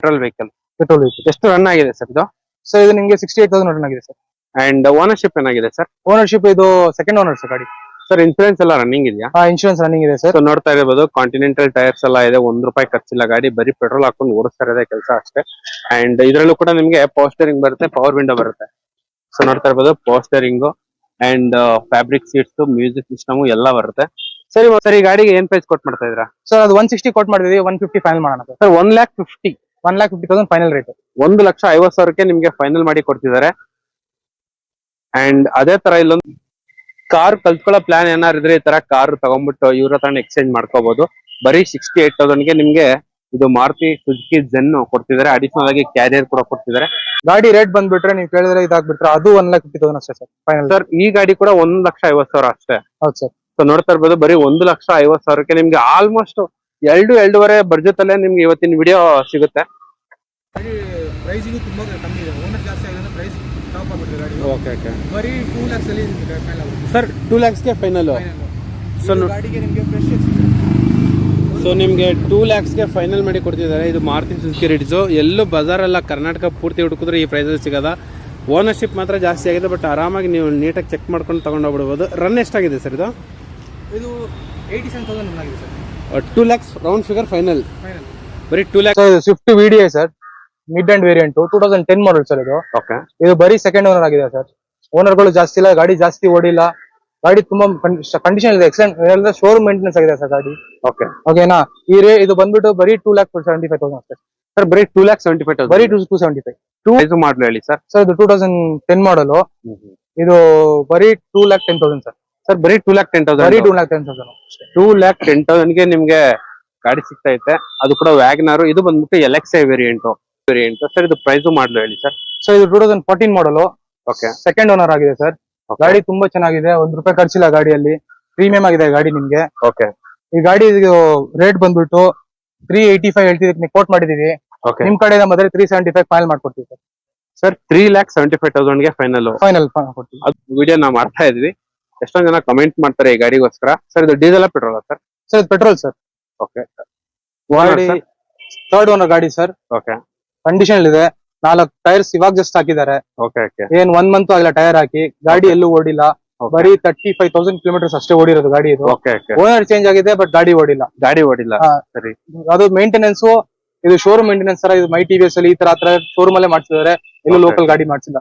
Petrol vehicle petrol vehicle ಎಷ್ಟು run ಆಗಿದೆ sir ಇದು? ಸೊ ಇದು ನಿಮಗೆ ಸಿಕ್ಸ್ಟಿ ಏಟ್ ತೌಸಂಡ್ ರನ್ ಆಗಿದೆ ಸರ್ ಅಂಡ್ ಓನರ್ಶಿಪ್ ಏನಾಗಿದೆ ಸರ್ ಓನರ್ಶಿಪ್ ಇದು ಸೆಕೆಂಡ್ ಓನರ್ ಸರ್ ಗಾಡಿ. ಸರ್ ಇನ್ಶೂರೆನ್ಸ್ ಎಲ್ಲ ರನ್ನಿಂಗ್ ಇದೆಯಾ? ಇನ್ಶೂರೆನ್ಸ್ ರನ್ನಿಂಗ್ ಇದೆ ಸರ್ ನೋಡ್ತಾ ಇರಬಹುದು ಕಾಂಟಿನೆಂಟಲ್ ಟೈರ್ಸ್ ಎಲ್ಲ ಇದೆ ಒಂದ್ ರೂಪಾಯಿ ಖರ್ಚಿಲ್ಲ ಗಾಡಿ ಬರೀ ಪೆಟ್ರೋಲ್ ಹಾಕೊಂಡು ಓಡಿಸ್ತಾ ಇರೋದೇ ಕೆಲಸ ಅಷ್ಟೇ. ಅಂಡ್ ಇದರಲ್ಲೂ ಕೂಡ ನಿಮ್ಗೆ ಪೋಸ್ಟರಿಂಗ್ ಬರುತ್ತೆ ಪವರ್ ವಿಂಡೋ ಬರುತ್ತೆ. ಸೊ ನೋಡ್ತಾ ಇರ್ಬೋದು power steering and fabric seats music system ಎಲ್ಲ ಬರುತ್ತೆ. ಸರಿ ಸರ್ ಈ ಗಾಡಿಗೆ ಏನ್ ಪ್ರೈಸ್ ಕೊಟ್ ಮಾಡ್ತಾ ಇದ್ದೀರಾ? ಸರ್ ಅದು ಒನ್ ಸಿಕ್ಸ್ಟಿ ಕೊಟ್ ಮಾಡಿದ್ವಿ ಒನ್ ಫಿಫ್ಟಿ ಫೈನಲ್ ಮಾಡೋಣ sir one lakh fifty one lakh fifty thousand final rate ಒಂದು ಲಕ್ಷ ಐವತ್ ಸಾವಿರಕ್ಕೆ ನಿಮ್ಗೆ ಫೈನಲ್ ಮಾಡಿ ಕೊಡ್ತಿದ್ದಾರೆ. ಅಂಡ್ ಅದೇ ತರ ಇಲ್ಲೊಂದು ಕಾರ್ ಕಲ್ತ್ಕೊಳ್ಳೋ ಪ್ಲಾನ್ ಏನಾರು ಇದ್ರೆ ಈ ತರ ಕಾರ್ ತಗೊಂಡ್ಬಿಟ್ಟು ಇವ್ರ ಹತ್ರ ಎಕ್ಸ್ಚೇಂಜ್ ಮಾಡ್ಕೋಬಹುದು ಬರೀ ಸಿಕ್ಸ್ಟಿ ಏಟ್ ತೌಸಂಡ್ಗೆ ನಿಮ್ಗೆ ಇದು ಮಾರುತಿ ಸುಜುಕಿ ಜೆನ್ ಕೊಡ್ತಿದ್ದಾರೆ. ಅಡಿಷನಲ್ ಆಗಿ ಕ್ಯಾರಿಯರ್ ಕೂಡ ಕೊಡ್ತಿದ್ದಾರೆ. ಗಾಡಿ ರೇಟ್ ಬಂದ್ಬಿಟ್ರೆ ನೀವು ಕೇಳಿದ್ರೆ ಇದಾಗ್ಬಿಟ್ರೆ ಅದು ಒನ್ ಲ್ಯಾಕ್ ಫಿಫ್ಟಿ ತೌಸಂಡ್ ಅಷ್ಟೇ ಸರ್ ಫೈನಲ್ ಸರ್ ಈ ಗಾಡಿ ಕೂಡ ಒಂದ್ ಲಕ್ಷ ಐವತ್ ಸಾವಿರ ಅಷ್ಟೇ. ಹೌದು ಸರ್. ಸೊ ನೋಡ್ತಾ ಇರ್ಬೋದು ಬರೀ ಒಂದು ಲಕ್ಷ ಐವತ್ ಸಾವಿರಕ್ಕೆ ನಿಮ್ಗೆ ಆಲ್ಮೋಸ್ಟ್ ಎರಡು ಎರಡೂವರೆ ಬಡ್ಜೆಟ್ ಅಲ್ಲೇ ನಿಮ್ಗೆ ಇವತ್ತಿನ ವಿಡಿಯೋ ಸಿಗುತ್ತೆ. ಪ್ರೈಸಿಗೂ ತುಂಬಾ ಕಮ್ಮಿ ಇದೆ. ಓನರ್ ಜಾಸ್ತಿ ಆಗಿದೆ ಪ್ರೈಸ್ ಟಾಪ್ ಆಗ್ಬಿಟ್ಟಿದೆ ಗಾಡಿ. ಓಕೆ ಓಕೆ ಬರೀ ಟೂ ಲ್ಯಾಕ್ಸ್ ಅಲ್ಲಿ ಫೈನಲ್ ಸರ್ ಟೂ ಲ್ಯಾಕ್ಸ್ಗೆ ಫೈನಲ್ ಸೊ ಗಾಡಿಗೆ ನಿಮಗೆ ಫ್ರೆಶ್ ಸೊ ನಿಮಗೆ ಟೂ ಲ್ಯಾಕ್ಸ್ಗೆ ಫೈನಲ್ ಮಾಡಿ ಕೊಡ್ತಿದ್ದಾರೆ. ಇದು ಮಾರುತಿ ಸುಜುಕಿ ರಿಡ್ಸು ಎಲ್ಲೂ ಬಜಾರ್ ಎಲ್ಲ ಕರ್ನಾಟಕ ಪೂರ್ತಿ ಹುಡುಕಿದ್ರೆ ಈ ಪ್ರೈಸಲ್ಲಿ ಸಿಗೋದ. ಓನರ್ಶಿಪ್ ಮಾತ್ರ ಜಾಸ್ತಿ ಆಗಿದೆ ಬಟ್ ಆರಾಮಾಗಿ ನೀವು ನೀಟಾಗಿ ಚೆಕ್ ಮಾಡ್ಕೊಂಡು ತಗೊಂಡೋಗ್ಬಿಡ್ಬೋದು ರನ್ ಎಷ್ಟಾಗಿದೆ ಸರ್ ಇದು? ಇದು ಏಯ್ಟಿ ಸೆವೆನ್ ತೌಸಂಡ್ ಆಗಿದೆ sir two lakhs round figure final final ಬರೀ two lakhs sir Swift V D I sir. Mid and variant two thousand ten model sir ಇದು. ಓಕೆ ಇದು ಬರೀ ಸೆಕೆಂಡ್ ಓನರ್ ಆಗಿದೆ sir ಓನರ್ಗಳು ಜಾಸ್ತಿ ಇಲ್ಲ ಗಾಡಿ ಜಾಸ್ತಿ ಓಡಿಲ್ಲ. ಗಾಡಿ ತುಂಬಾ ಕಂಡೀಷನ್ ಇದೆ ಎಕ್ಸಲೆಂಟ್ ಶೋರೂಮ್ ಮೇಂಟೆನೆನ್ಸ್ ಆಗಿದೆ ಸರ್ ಗಾಡಿ. ಓಕೆ ಓಕೆನಾ ಈ ರೇ ಇದು ಬಂದ್ಬಿಟ್ಟು ಬರೀ two lakh seventy five thousand sir sir ಬರೀ ಟೂ ಲ್ಯಾಕ್ ಸೆವೆಂಟಿ ಫೈವ್ ಬರೀ two two seventy five two ಇದು ಮಾಡಲು ಹೇಳಿ ಸರ್ ಸರ್ ಇದು ಟೂ ತೌಸಂಡ್ ಟೆನ್ ಮಾಡಲು ಇದು ಬರೀ two lakh ten thousand sir sir ಬರೀ ಟೂ ಲ್ಯಾಕ್ ಟೆನ್ ತೌಸಂಡ್ ಬರೀ thousand two lakh ten thousand two lakh ten ತೌಸಂಡ್ಗೆ ನಿಮ್ಗೆ ಗಾಡಿ ಸಿಗ್ತಾ ಐತೆ. ಅದು ಕೂಡ ವ್ಯಾಗ್ನಾರು ಇದು ಬಂದ್ಬಿಟ್ಟು L X I variant variant sir ಇದು ಪ್ರೈಸ್ ಮಾಡಲು ಹೇಳಿ ಸರ್ ಸೊ ಇದು ಟೂ ತೌಸಂಡ್ ಫೋರ್ಟೀನ್ ಮಾಡಲು ಓಕೆ ಸೆಕೆಂಡ್ ಓನರ್ ಆಗಿದೆ ಸರ್ ಗಾಡಿ ತುಂಬಾ ಚೆನ್ನಾಗಿದೆ. ಒಂದ್ ರೂಪಾಯಿ ಖರ್ಚಿಲ್ಲ ಗಾಡಿಯಲ್ಲಿ. ಪ್ರೀಮಿಯಂ ಆಗಿದೆ ಗಾಡಿ ನಿಮ್ಗೆ. ಓಕೆ ಈ ಗಾಡಿ ರೇಟ್ ಬಂದ್ಬಿಟ್ಟು ತ್ರೀ ಏಯ್ಟಿ ಫೈವ್ ಹೇಳ್ತಿದೀವಿ ಕೋಟ್ ಮಾಡಿದೀವಿ ಓಕೆ ನಿಮ್ ಕಡೆಯಿಂದ ಬಂದ್ರೆ ತ್ರೀ ಸೆವೆಂಟಿ ಫೈವ್ ಫೈನಲ್ ಮಾಡ್ಕೊಡ್ತೀವಿ sir sir three lakh seventy five ತೌಸಂಡ್ಗೆ final final ಕೊಡ್ತೀವಿ. ಅದು ವಿಡಿಯೋ ನಾವು ಮಾಡ್ತಾ ಇದ್ವಿ. ಎಷ್ಟೊಂದ್ ಜನ ಕಮೆಂಟ್ ಮಾಡ್ತಾರೆ ಈ ಗಾಡಿಗೋಸ್ಕರ. ಸರ್ ಇದು ಡೀಸೆಲ್ ಪೆಟ್ರೋಲ್ ಸರ್ ಸರ್ ಇದು ಪೆಟ್ರೋಲ್ ಸರ್ ಓಕೆ ಗಾಡಿ ಥರ್ಡ್ ಓನರ್ ಗಾಡಿ ಸರ್ ಓಕೆ ಕಂಡೀಷನ್ ಇದೆ. ನಾಲ್ಕು ಟೈರ್ಸ್ ಇವಾಗ ಜಸ್ಟ್ ಹಾಕಿದ್ದಾರೆ. ಓಕೆ ಓಕೆ ಏನ್ ಒನ್ ಮಂತ್ ಆಗಿಲ್ಲ ಟೈರ್ ಹಾಕಿ. ಗಾಡಿ ಎಲ್ಲೂ ಓಡಿಲ್ಲ. ಬರೀ ತರ್ಟಿ ಫೈವ್ ತೌಸಂಡ್ ಕಿಲೋಮೀಟರ್ಸ್ ಅಷ್ಟೇ ಓಡಿರೋದು ಗಾಡಿ ಇದು. ಓಕೆ ಓಕೆ ಓನರ್ ಚೇಂಜ್ ಆಗಿದೆ ಬಟ್ ಗಾಡಿ ಓಡಿಲ್ಲ. ಗಾಡಿ ಓಡಿಲ್ಲ. ಸರಿ. ಅದು ಮೇಂಟೆನೆನ್ಸ್ ಇದು ಶೋರೂಮ್ ಮೇಂಟೆನೆನ್ಸ್ ತರ ಇದು ಮೈ ಟಿ ಅಲ್ಲಿ ಈ ತರ ಆತರ ಶೋರೂಮ್ ಅಲ್ಲೇ ಮಾಡ್ಸಿದ್ದಾರೆ ಎಲ್ಲೂ ಲೋಕಲ್ ಗಾಡಿ ಮಾಡ್ಸಿಲ್ಲ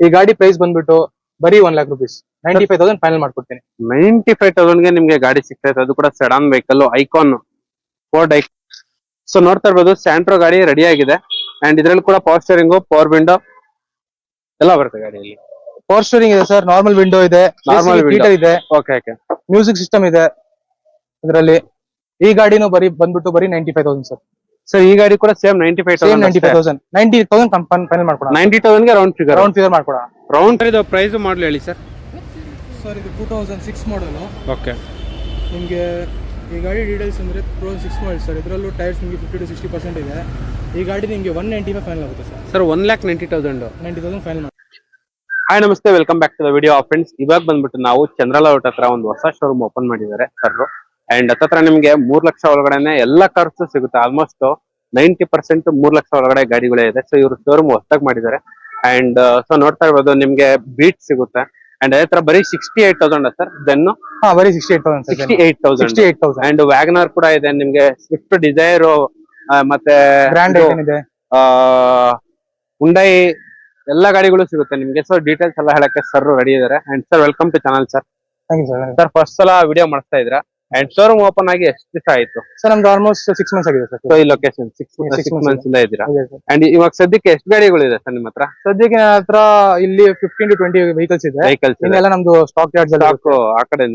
ಈ ಗಾಡಿ ಪ್ರೈಸ್ ಬಂದ್ಬಿಟ್ಟು ಬರೀ one lakh rupees ninety five thousand final ಮಾಡ್ಕೊಡ್ತೀನಿ. ನೈಂಟಿ ಫೈವ್ ತೌಸಂಡ್ಗೆ ನಿಮ್ಗೆ ಗಾಡಿ ಸಿಗ್ತಾ ಇದೆ ಅದು ಕೂಡ ಸೆಡಾನ್ ವೆಹಿಕಲ್ ಐಕಾನ್ ಫೋರ್ಡ್ ಐ ಸೊ ನೋಡ್ತಾ ಇರ್ಬೋದು ಸ್ಯಾಂಟ್ರೋ ಗಾಡಿ ರೆಡಿ ಆಗಿದೆ. ಅಂಡ್ ಇದ್ರಲ್ಲಿ ಕೂಡ ಪವರ್ ಸ್ಟೇರಿಂಗ್ ಪವರ್ ವಿಂಡೋ ಎಲ್ಲ ಬರುತ್ತೆ ಗಾಡಿಯಲ್ಲಿ. ಪವರ್ ಸ್ಟೋರಿಂಗ್ ಇದೆ ಸರ್ ನಾರ್ಮಲ್ ವಿಂಡೋ ಇದೆ ನಾರ್ಮಲ್ ವಿಂಡೋ ಹೀಟರ್ ಇದೆ. ಓಕೆ ಓಕೆ ಮ್ಯೂಸಿಕ್ ಸಿಸ್ಟಮ್ ಇದೆ ಇದರಲ್ಲಿ. ಈ ಗಾಡಿನೂ ಬರೀ ಬಂದ್ಬಿಟ್ಟು ಬರೀ ninety five thousand sir sir ಈ ಗಾಡಿ ಕೂಡ same ninety five same ninety five thousand ninety thousand final ಮಾಡ್ಕೊಡೋಣ. ನೈಂಟಿ ತೌಸಂಡ್ಗೆ ರೌಂಡ್ ಫಿಗರ್ ರೌಂಡ್ ಫಿಗರ್ ಮಾಡ್ಕೊಡ ರೌಂಡ್ ಇದು ಪ್ರೈಸ್ ಮಾಡಲು ಹೇಳಿ ಸರ್ ಸರ್ ಇದು ಟೂ ತೌಸಂಡ್ ಸಿಕ್ಸ್ ಮಾಡಲು ಓಕೆ ನಿಮಗೆ ಈ ಗಾಡಿ ಡೀಟೇಲ್ಸ್ ಅಂದರೆ ಪ್ರೋ ಸಿಕ್ಸ್ ಮಾಡಿ ಸರ್ ಇದರಲ್ಲೂ ಟೈರ್ಸ್ ನಿಮಗೆ ಫಿಫ್ಟಿ ಟು ಸಿಕ್ಸ್ಟಿ ಪರ್ಸೆಂಟ್ ಇದೆ. ಈ ಗಾಡಿ ನಿಮಗೆ ಒನ್ ನೈಂಟಿ ಫೈವ್ ಫೈನಲ್ ಆಗುತ್ತೆ sir sir one lakh ninety thousand ninety thousand final ಮಾಡಿ ಹಾಯ್ ನಮಸ್ತೆ. Welcome back to the video friends ಇವಾಗ ಬಂದ್ಬಿಟ್ಟು ನಾವು ಚಂದ್ರಲೌಟ್ ಹತ್ರ ಒಂದು ಹೊಸ ಶೋರೂಮ್ ಓಪನ್ ಮಾಡಿದ್ದಾರೆ ಸರ್ ಅಂಡ್ ಹತ್ತತ್ರ ನಿಮಗೆ ಮೂರ್ ಲಕ್ಷ ಒಳಗಡೆನೆ ಎಲ್ಲ ಕಾರ್ಸ್ ಸಿಗುತ್ತೆ. ಆಲ್ಮೋಸ್ಟ್ ನೈಂಟಿ ಪರ್ಸೆಂಟ್ ಮೂರ್ ಲಕ್ಷ ಒಳಗಡೆ ಗಾಡಿಗಳೇ ಇದೆ. ಸೊ ಇವರು ಶೋರೂಮ್ ಹೊಸದಾಗಿ ಮಾಡಿದ್ದಾರೆ. ಅಂಡ್ ಸೊ ನೋಡ್ತಾ ಇರ್ಬೋದು ನಿಮಗೆ ಬೀಟ್ ಸಿಗುತ್ತೆ. ಅಂಡ್ ಅದೇ ತರ ಬರೀ sixty eight thousand sir then ಹಾಂ ಬರೀ sixty eight thousand sixty eight thousand sixty eight thousand and WagonR ಕೂಡ ಇದೆ ನಿಮ್ಗೆ ಸ್ವಿಫ್ಟ್ ಡಿಸೈರ್ ಮತ್ತೆ ಗ್ರ್ಯಾಂಡ್ ಇದು, ಹುಂಡೈ ಎಲ್ಲ ಗಾಡಿಗಳು ಸಿಗುತ್ತೆ ನಿಮ್ಗೆ. ಸರ್ ಡೀಟೇಲ್ಸ್ ಎಲ್ಲ ಹೇಳಕ್ಕೆ ಸರ್ ರೆಡಿ ಇದಾರೆ. And sir welcome to channel sir sir sir first ಸಲ ವಿಡಿಯೋ ಮಾಡ್ತಾ ಇದ್ರ ಅಂಡ್ ಶೋರೂಮ್ ಓಪನ್ ಆಗಿ ಎಷ್ಟು ದಿವಸ ಆಯ್ತು? ಸರ್ ನಮ್ದು ಆಲ್ಮೋಸ್ಟ್ ಸಿಕ್ಸ್ ಮಂತ್ಸ್ ಆಗಿದೆ ಸರ್. ಸೊ ಈ location six Six six months months ಇಂದ ಇದ್ದೀರಾ? ಸರ್. ಅಂಡ್ ಇವಾಗ ಸದ್ಯಕ್ಕೆ ಎಷ್ಟು ಗಾಡಿಗಳು ಇದೆ ಸರ್ ನಿಮ್ಮ ಹತ್ರ? ಸದ್ಯಕ್ಕೆ ನನ್ನ ಹತ್ರ ಇಲ್ಲಿ ಫಿಫ್ಟೀನ್ ಟು ಟ್ವೆಂಟಿ ವೆಹಿಕಲ್ಸ್ ಇದೆ. ವೆಹಿಕಲ್ಸ್ ಇನ್ನೆಲ್ಲ ನಮ್ದು ಸ್ಟಾಕ್ ಯಾರ್ಡ್ಸ್ ಸ್ಟಾಕ್ ಆ ಕಡೆ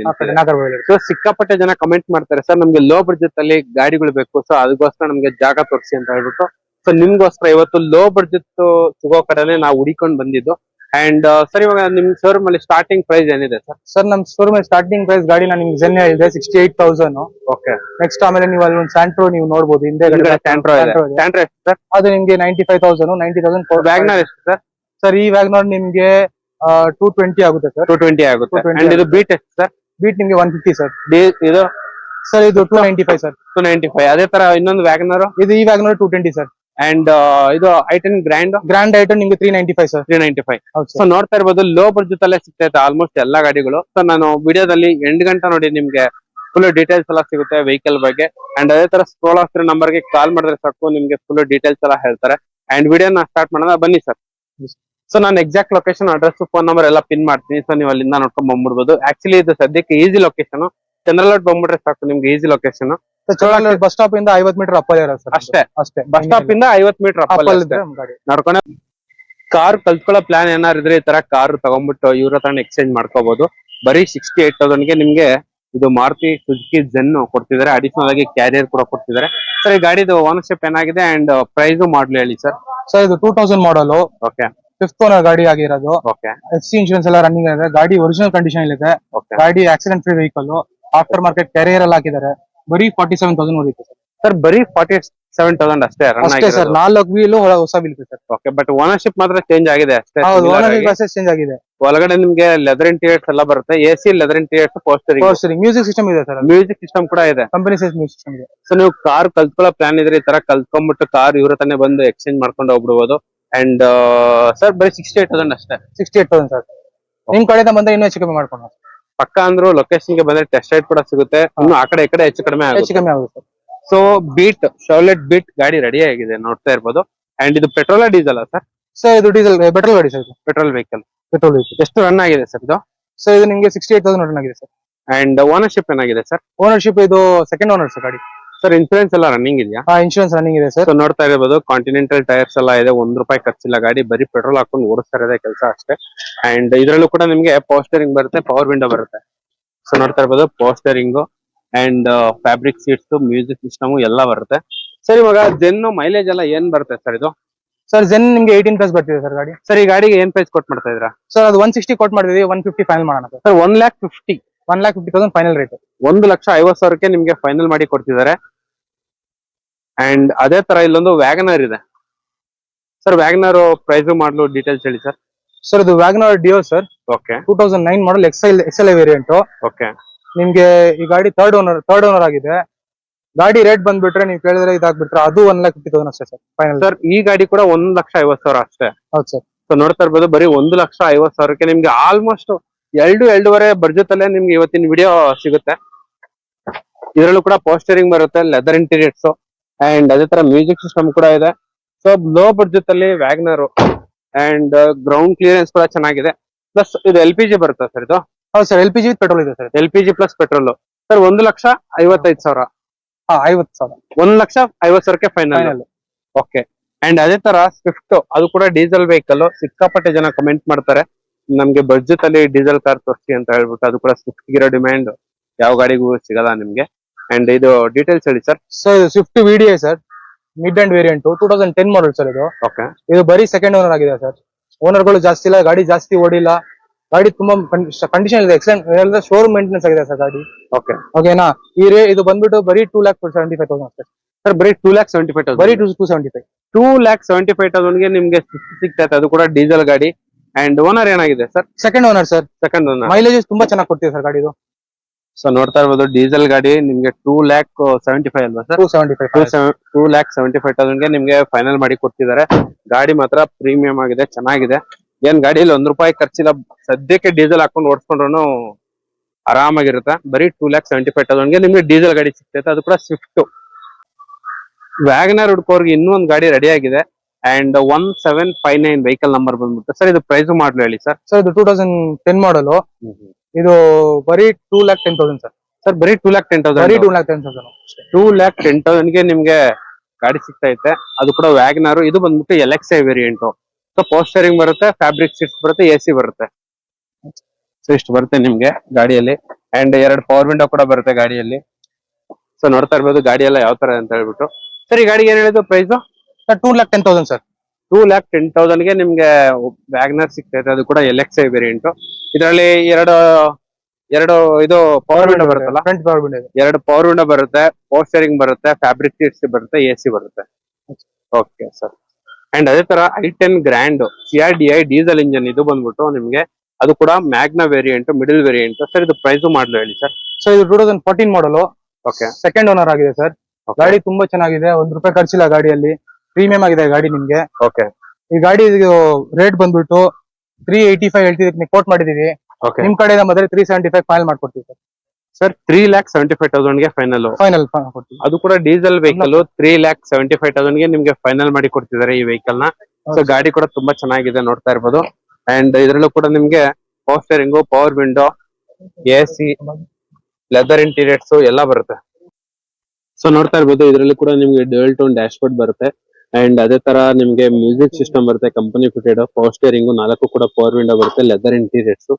ಸೊ ಸಿಕ್ಕಾಪಟ್ಟೆ ಜನ ಕಮೆಂಟ್ ಮಾಡ್ತಾರೆ ಸರ್ ನಮ್ಗೆ ಲೋ ಬಡ್ಜೆಟ್ ಅಲ್ಲಿ ಗಾಡಿಗಳು ಬೇಕು. ಸೊ ಅದಕ್ಕೋಸ್ಕರ ನಮ್ಗೆ ಜಾಗ ತೋರಿಸಿ ಅಂತ ಹೇಳ್ಬಿಟ್ಟು. ಸೊ ನಿಮ್ಗೋಸ್ಕರ ಇವತ್ತು ಲೋ ಬಡ್ಜೆಟ್ ಸಿಗೋ ಕಡೆನೆ ನಾವು ಹುಡಿಕೊಂಡು ಬಂದಿದ್ದು. ಅಂಡ್ ಸರ್ ಇವಾಗ ನಿಮ್ ಶೋರೂಮ್ ಅಲ್ಲಿ ಸ್ಟಾರ್ಟಿಂಗ್ ಪ್ರೈಸ್ ಏನಿದೆ ಸರ್ ಸರ್ ನಮ್ ಶೋರೂಮ್ ಸ್ಟಾರ್ಟಿಂಗ್ ಪ್ರೈಸ್ ಗಾಡಿ ನಾನು ನಿಮ್ಗೆ ಜೆನ್ ಹೇಳಿದೆ sixty eight thousand okay next ಆಮೇಲೆ ನೀವು ಅಲ್ಲಿ ಒಂದು ಸ್ಯಾಂಟ್ರೋ ನೀವು ನೋಡಬಹುದು ಹಿಂದೆ ಸ್ಯಾಂಟ್ರೋ ಸರ್ ಅದು ನಿಮ್ಗೆ ninety five thousand ninety thousand WagonR ಎಷ್ಟು ಸರ್ ಸರ್ ಈ ವ್ಯಾಗ್ನರ್ ನಿಮ್ಗೆ ಟೂ ಟ್ವೆಂಟಿ ಆಗುತ್ತೆ ಸರ್ ಟೂ ಟ್ವೆಂಟಿ ಆಗುತ್ತೆ. 220 ಅಂಡ್ ಇದು ಬೀಟ್ ಎಷ್ಟು ಸರ್ ಬೀಟ್ ನಿಮ್ಗೆ ಒನ್ ಫಿಫ್ಟಿ ಸರ್ ಇದು? ಸರ್ ಇದು two ninety five sir two ninety five ಅದೇ ತರ ಇನ್ನೊಂದು ವ್ಯಾಗ್ನರ್ ಇದು ಈ WagonR two twenty sir and ಇದು i ten Grand Grand Grand i ten ನಿಮ್ಗೆ three ninety five sir three ninety five so ನೋಡ್ತಾ ಇರ್ಬೋದು ಲೋ ಬಜೆಟ್ ಅಲ್ಲೇ ಸಿಗ್ತೈತೆ ಆಲ್ಮೋಸ್ಟ್ ಎಲ್ಲಾ ಗಾಡಿಗಳು. ಸೊ ನಾನು ವಿಡಿಯೋದಲ್ಲಿ ಎಂಟು ಗಂಟೆ ನೋಡಿ ನಿಮ್ಗೆ ಫುಲ್ ಡೀಟೇಲ್ಸ್ ಎಲ್ಲ ಸಿಗುತ್ತೆ ವೆಹಿಕಲ್ ಬಗ್ಗೆ. ಅಂಡ್ ಅದೇ ತರ ಸ್ಕ್ರೋಲ್ ನಂಬರ್ಗೆ ಕಾಲ್ ಮಾಡಿದ್ರೆ ಸಾಕು ನಿಮ್ಗೆ ಫುಲ್ ಡೀಟೇಲ್ಸ್ ಎಲ್ಲ ಹೇಳ್ತಾರೆ. ಅಂಡ್ ವಿಡಿಯೋನ ಸ್ಟಾರ್ಟ್ ಮಾಡೋಣ ಬನ್ನಿ ಸರ್ ಸೊ ನಾನು exact location address phone number ಎಲ್ಲ ಪಿನ್ ಮಾಡ್ತೀನಿ. ಸೊ ನೀವು ಅಲ್ಲಿಂದ ನೋಡ್ಕೊಂಡ್ ಬಂದ್ಬಿಡ್ಬೋದು. ಆಕ್ಚುಲಿ ಇದು ಸದ್ಯಕ್ಕೆ ಈಸಿ ಲೊಕೇಶನ್ ಚಂದ್ರಲೋಟ್ ಬಂದ್ಬಿಟ್ರೆ ಸಾಕು ನಿಮ್ಗೆ ಈಸಿ ಲೊಕೇಶನ್ ಬಸ್ ಸ್ಟಾಪ್ ಇಂದ ಐವತ್ ಮೀಟರ್ ಅಪ್ಪಲ್ ಇರೋದು ಸರ್ ಅಷ್ಟೇ. ಅಷ್ಟೇ. ಬಸ್ ಸ್ಟಾಪ್ ಇಂದ ಐವತ್ ಮೀಟರ್ ಅಪ್ಪಲ್ ಇದೆ ಗಾಡಿ. ನೋಡ್ಕೊಂಡೆ. ಕಾರ್ ಕಲ್ತ್ಕೊಳ್ಳೋ ಪ್ಲಾನ್ ಏನಾರು ಇದ್ರೆ ಈ ತರ ಕಾರ್ ತಗೊಂಡ್ಬಿಟ್ಟು ಇವ್ರ ಹತ್ರ ಎಕ್ಸ್ಚೇಂಜ್ ಮಾಡ್ಕೋಬಹುದು ಬರೀ ಸಿಕ್ಸ್ಟಿ ಏಟ್ ತೌಸಂಡ್ಗೆ ನಿಮ್ಗೆ ಇದು ಮಾರುತಿ ಸುಜುಕಿ ಜೆನ್ ಕೊಡ್ತಿದ್ದಾರೆ ಅಡಿಷನಲ್ ಆಗಿ ಕ್ಯಾರಿಯರ್ ಕೂಡ ಕೊಡ್ತಿದ್ದಾರೆ ಸರ್ ಈ ಗಾಡಿದು ಓನರ್ಶಿಪ್ ಏನಾಗಿದೆ ಅಂಡ್ ಪ್ರೈಸ್ ಮಾಡ್ಲಿ ಹೇಳಿ ಸರ್. ಸರ್ ಇದು ಟೂ ತೌಸಂಡ್ ಮಾಡಲು ಓಕೆ ಫಿಫ್ತ್ ಓನರ್ ಗಾಡಿ ಆಗಿರೋದು. ಓಕೆ ಎಫ್ ಸಿ ಇನ್ಶೂರೆನ್ಸ್ ಎಲ್ಲ ರನ್ನಿಂಗ್ ಇದೆ ಗಾಡಿ ಒರಿಜಿನಲ್ ಕಂಡೀಷನ್ ಇದೆ ಗಾಡಿ accident free vehicle after market carrier ಅಲ್ಲಿ ಹಾಕಿದ್ದಾರೆ. ಬರೀ ಫಾರ್ಟಿ ಸೆವೆನ್ ತೌಸಂಡ್ ಹೊಡಿತು ಸರ್. ಸರ್ ಬರೀ ಫಾರ್ಟಿ ಸೆವೆನ್ ತೌಸಂಡ್ ಅಷ್ಟೇ ಅಷ್ಟೇ ಸರ್ ನಾಲ್ಕು ವೀಲ್ ಹೊಸ wheel sir. Okay but ownership ಮಾತ್ರ ಚೇಂಜ್ ಆಗಿದೆ ಅಷ್ಟೇ ಹೌದು ಓನರ್. ಚೇಂಜ್ ಆಗಿದೆ. ಒಳಗಡೆ ನಿಮ್ಗೆ ಲೆದರ್ ಇಂಟೀರಿಯರ್ಸ್ ಎಲ್ಲ ಬರುತ್ತೆ A C leather interiors power steering power music system ಇದೆ ಸರ್ ಮ್ಯೂಸಿಕ್ ಸಿಸ್ಟಮ್ ಕೂಡ ಇದೆ. ಕಂಪನಿ ಸೈಸ್ ಮ್ಯೂಸಿಕ್ ಸಿಸ್ಟಮ್ ಇದೆ. ಸೊ ನೀವು ಕಾರ್ ಕಲ್ತ್ಕೊಳ್ಳೋ ಪ್ಲಾನ್ ಇದ್ರೆ ಈ ತರ ಕಲ್ತ್ಕೊಂಡ್ಬಿಟ್ಟು ಕಾರ್ ಇವ್ರ ತಾನೇ ಬಂದು ಎಕ್ಸ್ಚೇಂಜ್ ಮಾಡ್ಕೊಂಡು ಹೋಗ್ಬಿಡ್ಬೋದು. ಅಂಡ್ ಸರ್ ಬರೀ ಸಿಕ್ಸ್ಟಿ ಏಟ್ ತೌಸಂಡ್ ಅಷ್ಟೇ. ಸಿಕ್ಸ್ಟಿ ಏಟ್ ತೌಸಂಡ್ ಸರ್ ನಿಮ್ ಕಡೆಯಿಂದ ಬಂದ್ರೆ ಇನ್ನೂ ಹೆಚ್ಚು ಕಮ್ಮಿ ಮಾಡ್ಕೊಂಡು ಪಕ್ಕ ಅಂದ್ರು ಲೊಕೇಶನ್ಗೆ ಬಂದ್ರೆ ಟೆಸ್ಟ್ ರೈಡ್ ಕೂಡ ಸಿಗುತ್ತೆ. ಇನ್ನು ಆ ಕಡೆ ಈ ಕಡೆ ಹೆಚ್ಚು ಕಡಿಮೆ ಹೆಚ್ಚು ಆಗುತ್ತೆ. ಕಮ್ಮಿ ಆಗುತ್ತೆ. Sir so Beat Chevrolet Beat ಗಾಡಿ ರೆಡಿ ಆಗಿದೆ ನೋಡ್ತಾ ಇರ್ಬೋದು. ಅಂಡ್ ಇದು ಪೆಟ್ರೋಲ್ ಡೀಸೆಲ್ ಸರ್ ಸರ್ ಇದು ಡೀಸೆಲ್ ಪೆಟ್ರೋಲ್ ಗಾಡಿ sir petrol vehicle petrol vehicle ಎಷ್ಟು ರನ್ ಆಗಿದೆ ಸರ್ ಇದು? ಸರ್ ಇದು ನಿಮಗೆ ಸಿಕ್ಸ್ಟಿ ಏಟ್ ತೌಸಂಡ್ ರನ್ ಆಗಿದೆ ಸರ್ ಅಂಡ್ ಓನರ್ಶಿಪ್ ಏನಾಗಿದೆ ಸರ್ ಓನರ್ಶಿಪ್ ಇದು ಸೆಕೆಂಡ್ ಓನರ್ ಸರ್ ಗಾಡಿ. ಸರ್ ಇನ್ಶೂರೆನ್ಸ್ ಎಲ್ಲ ರನ್ನಿಂಗ್ ಇದೆಯಾ? ಹಾ ಇನ್ಶೂರೆನ್ಸ್ ರನ್ನಿಂಗ್ ಇದೆ ಸರ್ ಸೊ ನೋಡ್ತಾ ಇರಬಹುದು ಕಾಂಟಿನೆಂಟಲ್ ಟೈರ್ಸ್ ಎಲ್ಲ ಇದೆ ಒಂದ್ ರೂಪಾಯಿ ಖರ್ಚಿಲ್ಲ ಗಾಡಿ ಬರೀ ಪೆಟ್ರೋಲ್ ಹಾಕೊಂಡು ಓಡಿಸ್ತಾ ಇರೋದೇ ಕೆಲಸ ಅಷ್ಟೇ. ಅಂಡ್ ಇದರಲ್ಲೂ ಕೂಡ ನಿಮ್ಗೆ ಪೋಸ್ಟರಿಂಗ್ ಸ್ಟೇರಿಂಗ್ ಬರುತ್ತೆ ಪವರ್ ವಿಂಡೋ ಬರುತ್ತೆ. ಸೊ ನೋಡ್ತಾ ಇರಬಹುದು power steering and fabric seats music system ಎಲ್ಲ ಬರುತ್ತೆ. ಸರ್ ಇವಾಗ ಜೆನ್ ಮೈಲೇಜ್ ಎಲ್ಲ ಏನ್ ಬರುತ್ತೆ ಸರ್ ಇದು? ಸರ್ ಜೆನ್ ನಿಮ್ಗೆ ಏಯ್ಟೀನ್ ಪ್ಲಸ್ ಬರ್ತಿದೆ ಸರ್ ಗಾಡಿ. ಸರ್ ಈ ಗಾಡಿಗೆ ಏನ್ ಪ್ರೈಸ್ ಕೊಟ್ ಮಾಡ್ತಾ ಇದ್ರಾ ಸರ್ ಅದು ಒನ್ ಸಿಕ್ಸ್ಟಿ ಕೊಟ್ ಮಾಡಿದ್ವಿ ಒನ್ ಫಿಫ್ಟಿ ಫೈನಲ್ ಮಾಡೋಣ sir sir one lakh fifty one lakh fifty thousand final rate ಒಂದು ಲಕ್ಷ ಐವತ್ತು ಸಾವಿರಕ್ಕೆ ನಿಮ್ಗೆ ಫೈನಲ್ ಮಾಡಿ ಕೊಡ್ತಿದ್ದಾರೆ. ಅಂಡ್ ಅದೇ ತರ ಇಲ್ಲೊಂದು ವ್ಯಾಗನರ್ ಇದೆ. ಸರ್ ವ್ಯಾಗನರ್ ಪ್ರೈಸ್ ಮಾಡಲು ಡೀಟೇಲ್ಸ್ ಹೇಳಿ ಸರ್ ಸರ್ ಇದು Wagon R Dio sir okay two thousand nine model excel excel variant okay ನಿಮ್ಗೆ ಈ ಗಾಡಿ ಥರ್ಡ್ ಓನರ್ ಥರ್ಡ್ ಓನರ್ ಆಗಿದೆ. ಗಾಡಿ ರೇಟ್ ಬಂದ್ಬಿಟ್ರೆ ನೀವು ಕೇಳಿದ್ರೆ ಇದಾಗ್ಬಿಟ್ರೆ ಅದು ಒನ್ ಲ್ಯಾಕ್ ಫಿಫ್ಟಿ ತೌಸಂಡ್ ಅಷ್ಟೇ ಸರ್ ಫೈನಲ್ ಸರ್ ಈ ಗಾಡಿ ಕೂಡ ಒಂದ್ ಲಕ್ಷ ಐವತ್ ಸಾವಿರ ಅಷ್ಟೇ. ಹೌದು ಸರ್ ಸೊ ನೋಡ್ತಾ ಇರ್ಬೋದು ಬರೀ ಒಂದು ಲಕ್ಷ ಐವತ್ ಸಾವಿರಕ್ಕೆ ನಿಮ್ಗೆ ಆಲ್ಮೋಸ್ಟ್ ಎರಡು ಎರಡೂವರೆ ಬರ್ಜೆತಲ್ಲೇ ನಿಮ್ಗೆ ಇವತ್ತಿನ ವಿಡಿಯೋ ಸಿಗುತ್ತೆ. ಇದರಲ್ಲೂ ಕೂಡ ಪೋಸ್ಟರಿಂಗ್ ಬರುತ್ತೆ ಲೆದರ್ ಇಂಟೀರಿಯರ್ಸ್ ಅಂಡ್ ಅದೇ ತರ ಮ್ಯೂಸಿಕ್ ಸಿಸ್ಟಮ್ ಕೂಡ ಇದೆ. ಸೊ ಲೋ ಬಡ್ಜೆಟ್ ಅಲ್ಲಿ ವ್ಯಾಗ್ನರ್ ಅಂಡ್ ಗ್ರೌಂಡ್ ಕ್ಲಿಯರೆನ್ಸ್ ಕೂಡ ಚೆನ್ನಾಗಿದೆ. ಪ್ಲಸ್ ಇದು ಎಲ್ ಪಿ ಜಿ ಬರುತ್ತೆ ಸರ್ ಇದು? ಹೌದು sir L P G petrol ಇದೆ sir L P G plus petrol sir ಒಂದು ಲಕ್ಷ ಐವತ್ತೈದು ಸಾವಿರ. ಐವತ್ತು ಸಾವಿರ. ಒಂದ್ ಲಕ್ಷ ಐವತ್ತು ಸಾವಿರಕ್ಕೆ ಫೈನಲ್ ಫೈನಲ್ ಓಕೆ ಅಂಡ್ ಅದೇ ತರ ಸ್ವಿಫ್ಟ್ ಅದು ಕೂಡ ಡೀಸೆಲ್ ವೆಹಿಕಲ್ ಸಿಕ್ಕಾಪಟ್ಟೆ ಜನ ಕಮೆಂಟ್ ಮಾಡ್ತಾರೆ. ನಮ್ಗೆ ಬಡ್ಜೆಟ್ ಅಲ್ಲಿ ಡೀಸೆಲ್ ಕಾರ್ ತೋರಿಸಿ ಅಂತ ಹೇಳ್ಬಿಟ್ಟು ಅದು ಕೂಡ ಸ್ವಿಫ್ಟ್ ಇರೋ ಡಿಮ್ಯಾಂಡ್ ಯಾವ ಗಾಡಿಗೂ ಸಿಗಲ್ಲ ನಿಮ್ಗೆ. ಅಂಡ್ ಇದು ಡೀಟೇಲ್ಸ್ ಹೇಳಿ ಸರ್ ಸರ್ ಇದು Swift V D sir mid and variant two thousand ten model sir ಇದು. ಓಕೆ ಇದು ಬರೀ ಸೆಕೆಂಡ್ ಓನರ್ ಆಗಿದೆ ಸರ್ ಓನರ್ಗಳು ಜಾಸ್ತಿ ಇಲ್ಲ ಗಾಡಿ ಜಾಸ್ತಿ ಓಡಿಲ್ಲ. ಗಾಡಿ ತುಂಬಾ ಕಂಡೀಷನ್ ಇದೆ ಎಕ್ಸಲೆಂಟ್ ಶೋರೂಮ್ ಮೇಂಟೆನೆನ್ಸ್ ಆಗಿದೆ ಸರ್ ಗಾಡಿ. ಓಕೆ ಓಕೆನಾ ಈ ರೇ ಇದು ಬಂದ್ಬಿಟ್ಟು ಬರೀ two lakh seventy five thousand sir sir ಬರೀ ಟೂ ಲ್ಯಾಕ್ ಸೆವೆಂಟಿ ಫೈವ್ ಬರೀ two two seventy five two lakh seventy five ತೌಸಂಡ್ಗೆ ನಿಮ್ಗೆ ಸಿಗ್ತೈತೆ ಅದು ಕೂಡ ಡೀಸೆಲ್ ಗಾಡಿ. ಅಂಡ್ ಓನರ್ ಏನಾಗಿದೆ sir second owner sir second owner mileage ತುಂಬಾ ಚೆನ್ನಾಗಿ ಕೊಡ್ತೀವಿ ಸರ್ ಗಾಡಿದು ಸೊ ನೋಡ್ತಾ ಇರ್ಬೋದು ಡೀಸೆಲ್ ಗಾಡಿ ನಿಮ್ಗೆ ಟೂ ಲ್ಯಾಕ್ ಸೆವೆಂಟಿ ಫೈವ್ ಅಲ್ವಾ sir two seventy five two lakh seventy five ತೌಸಂಡ್ಗೆ ನಿಮ್ಗೆ ಫೈನಲ್ ಮಾಡಿ ಕೊಡ್ತಿದ್ದಾರೆ. ಗಾಡಿ ಮಾತ್ರ ಪ್ರೀಮಿಯಂ ಆಗಿದೆ ಚೆನ್ನಾಗಿದೆ. ಏನ್ ಗಾಡಿಯಲ್ಲಿ ಒಂದ್ ರೂಪಾಯಿ ಖರ್ಚಿಲ್ಲ ಸದ್ಯಕ್ಕೆ ಡೀಸೆಲ್ ಹಾಕೊಂಡು ಓಡಿಸ್ಕೊಂಡ್ರು ಆರಾಮಾಗಿರುತ್ತೆ. ಬರೀ ಟೂ ಲ್ಯಾಕ್ ಸೆವೆಂಟಿ ಫೈವ್ ತೌಸಂಡ್ಗೆ ನಿಮ್ಗೆ ಡೀಸೆಲ್ ಗಾಡಿ ಸಿಗ್ತೈತೆ ಅದು ಕೂಡ ಸ್ವಿಫ್ಟ್ ವ್ಯಾಗನರ್ ಹುಡ್ಕೋರ್ಗೆ ಇನ್ನೂ ಒಂದು ಗಾಡಿ ರೆಡಿ ಆಗಿದೆ and one seven five nine vehicle number ಬಂದ್ಬಿಟ್ಟು ಸರ್ ಇದು ಪ್ರೈಸ್ ಮಾಡಲು ಹೇಳಿ ಸರ್ ಸರ್ ಇದು ಟೂ ತೌಸಂಡ್ ಟೆನ್ ಮಾಡಲು ಇದು ಬರೀ two lakh ten thousand sir. Sir ಬರೀ ಟೂ ಲ್ಯಾಕ್ ಟೆನ್ ಬರೀ thousand two lakh ten thousand two lakh ten ತೌಸಂಡ್ಗೆ ನಿಮ್ಗೆ ಗಾಡಿ ಸಿಗ್ತೈತೆ ಅದು ಕೂಡ ವ್ಯಾಗನಾರು ಇದು ಬಂದ್ಬಿಟ್ಟು L X I variant so ಪೋಸ್ಟರಿಂಗ್ ಬರುತ್ತೆ ಫ್ಯಾಬ್ರಿಕ್ ಸೀಟ್ಸ್ ಬರುತ್ತೆ ಎ ಸಿ ಬರುತ್ತೆ. ಸೊ ಇಷ್ಟು ಬರುತ್ತೆ ನಿಮ್ಗೆ ಗಾಡಿಯಲ್ಲಿ. ಅಂಡ್ ಎರಡು ಪವರ್ ವಿಂಡೋ ಕೂಡ ಬರುತ್ತೆ ಗಾಡಿಯಲ್ಲಿ. ಸೊ ನೋಡ್ತಾ ಇರ್ಬೋದು ಗಾಡಿ ಎಲ್ಲ ಯಾವ ತರ ಅಂತ ಹೇಳ್ಬಿಟ್ಟು. ಸರ್ ಈ ಗಾಡಿಗೆ ಏನ್ ಹೇಳಿದ್ರು price sir two lakh ten thousand sir. Two lakh ten ತೌಸಂಡ್ಗೆ ನಿಮ್ಗೆ ವ್ಯಾಗ್ನರ್ ಸಿಗ್ತೈತೆ ಅದು ಕೂಡ ಎಲ್ ಎಕ್ಸ್ ಐ ವೇರಿಯಂಟ್ ಇದರಲ್ಲಿ ಎರಡು ಎರಡು ಇದು ಪವರ್ ವಿಂಡೋ ಬರುತ್ತಲ್ಲ? ಫ್ರಂಟ್ ಪವರ್ ವಿಂಡೋ ಇದೆ. ಎರಡು ಪವರ್ ವಿಂಡೋ ಬರುತ್ತೆ ಪೋಸ್ಟರಿಂಗ್ ಬರುತ್ತೆ ಫ್ಯಾಬ್ರಿಕ್ ಸೀಟ್ಸ್ ಬರುತ್ತೆ ಎ ಸಿ ಬರುತ್ತೆ. ಓಕೆ ಸರ್ ಅಂಡ್ ಅದೇ ತರ I ten grand C R D I diesel engine ಇದು ಬಂದ್ಬಿಟ್ಟು ನಿಮಗೆ ಅದು ಕೂಡ Magna variant middle variant sir ಇದು ಪ್ರೈಸ್ ಮಾಡಲು ಹೇಳಿ ಸರ್ ಸೊ ಇದು two thousand fourteen model okay second owner ಆಗಿದೆ ಸರ್ ಗಾಡಿ ತುಂಬಾ ಚೆನ್ನಾಗಿದೆ ಒಂದ್ ರೂಪಾಯಿ ಖರ್ಚಿಲ್ಲ ಗಾಡಿಯಲ್ಲಿ. ಪ್ರೀಮಿಯಂ ಆಗಿದೆ ಗಾಡಿ ನಿಮ್ಗೆ. ಓಕೆ ಈ ಗಾಡಿ ರೇಟ್ ಬಂದ್ಬಿಟ್ಟು ತ್ರೀ ಏಯ್ಟಿ ಫೈವ್ ಹೇಳ್ತಿದೀವಿ ಕೋಟ್ ಮಾಡಿದೀವಿ ಓಕೆ ನಿಮ್ ಕಡೆಯಿಂದ ಬಂದ್ರೆ ತ್ರೀ ಸೆವೆಂಟಿ ಫೈವ್ ಫೈನಲ್ ಮಾಡ್ಕೊಡ್ತೀವಿ sir sir three lakh seventy five ತೌಸಂಡ್ಗೆ final final ಕೊಡ್ತೀವಿ. ಅದು ಕೂಡ diesel vehicle three lakh seventy five ತೌಸಂಡ್ಗೆ ನಿಮ್ಗೆ ಫೈನಲ್ ಮಾಡಿ ಕೊಡ್ತಿದ್ದಾರೆ ಈ ವೆಹಿಕಲ್ನ. ಸೊ ಗಾಡಿ ಕೂಡ ತುಂಬಾ ಚೆನ್ನಾಗಿದೆ ನೋಡ್ತಾ ಇರ್ಬೋದು. ಅಂಡ್ ಇದ್ರಲ್ಲೂ ಕೂಡ ನಿಮ್ಗೆ power steering power window A C leather interiors ಎಲ್ಲ ಬರುತ್ತೆ. ಸೊ ನೋಡ್ತಾ ಇರ್ಬೋದು ಇದರಲ್ಲಿ ಕೂಡ ನಿಮ್ಗೆ ಡ್ಯೂಯಲ್ ಟೋನ್ ಡ್ಯಾಶ್ ಬೋರ್ಡ್ ಬರುತ್ತೆ. ಅಂಡ್ ಅದೇ ತರ ನಿಮ್ಗೆ ಮ್ಯೂಸಿಕ್ ಸಿಸ್ಟಮ್ ಬರುತ್ತೆ ಕಂಪನಿ ಫಿಟೆಡ್ ಪವರ್ ಸ್ಟೇರಿಂಗ್ ನಾಲ್ಕು ಕೂಡ ಪವರ್ ವಿಂಡೋ ಬರುತ್ತೆ ಲೆದರ್ ಇಂಟೀರಿಯರ್ಸ್